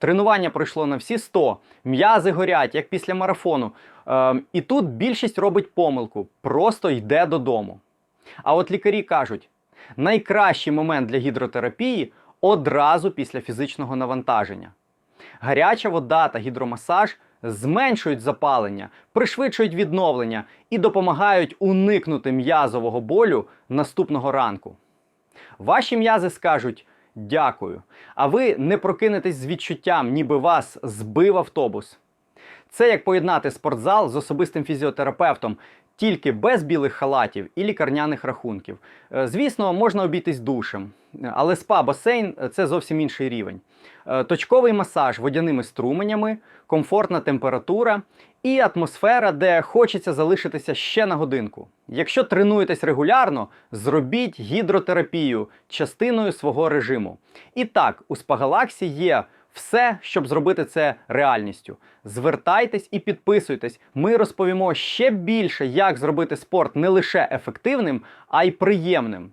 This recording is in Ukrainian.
Тренування пройшло на всі 100, м'язи горять, як після марафону. Ем, і тут більшість робить помилку, просто йде додому. А от лікарі кажуть, найкращий момент для гідротерапії одразу після фізичного навантаження. Гаряча вода та гідромасаж зменшують запалення, пришвидшують відновлення і допомагають уникнути м'язового болю наступного ранку. Ваші м'язи скажуть дякую, а ви не прокинетесь з відчуттям, ніби вас збив автобус. Це як поєднати спортзал з особистим фізіотерапевтом, тільки без білих халатів і лікарняних рахунків. Е, Звісно, можна обійтись душем, але спа-басейн це зовсім інший рівень. Е, Точковий масаж водяними струменями, комфортна температура і атмосфера, де хочеться залишитися ще на годинку. Якщо тренуєтесь регулярно, зробіть гідротерапію частиною свого режиму. І так, у Спагалаксі є все, щоб зробити це реальністю. Звертайтесь і підписуйтесь. Ми розповімо ще більше, як зробити спорт не лише ефективним, а й приємним.